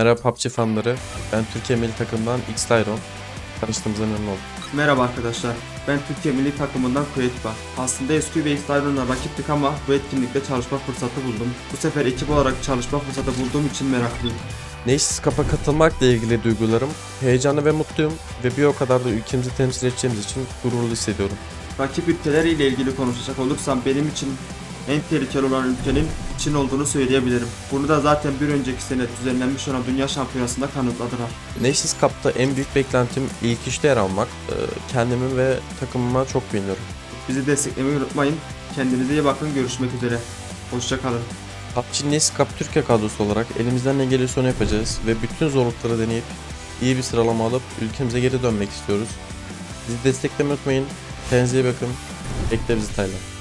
Merhaba PUBG fanları. Ben Türkiye milli takımdan X Lyron. Tanıştığımıza memnun oldum. Merhaba arkadaşlar. Ben Türkiye milli takımından Kuetba. Aslında eski ve X-Liron'la rakiptik ama bu etkinlikte çalışma fırsatı buldum. Bu sefer ekip olarak çalışma fırsatı bulduğum için meraklıyım. Nations Cup'a katılmakla ilgili duygularım heyecanlı ve mutluyum ve bir o kadar da ülkemizi temsil edeceğimiz için gururlu hissediyorum. Rakip ülkeleriyle ilgili konuşacak olursam benim için en tehlikeli olan ülkenin Çin olduğunu söyleyebilirim. Bunu da zaten bir önceki sene düzenlenmiş olan Dünya Şampiyonası'nda kanıtladılar. Nations Cup'ta en büyük beklentim ilk işte yer almak. Ee, Kendimi ve takımıma çok güveniyorum. Bizi desteklemeyi unutmayın. Kendinize iyi bakın. Görüşmek üzere. Hoşçakalın. PUBG Nations Cup Türkiye kadrosu olarak elimizden ne geliyorsa onu yapacağız ve bütün zorlukları deneyip iyi bir sıralama alıp ülkemize geri dönmek istiyoruz. Bizi desteklemeyi unutmayın. Kendinize iyi bakın. Bekle bizi Tayland.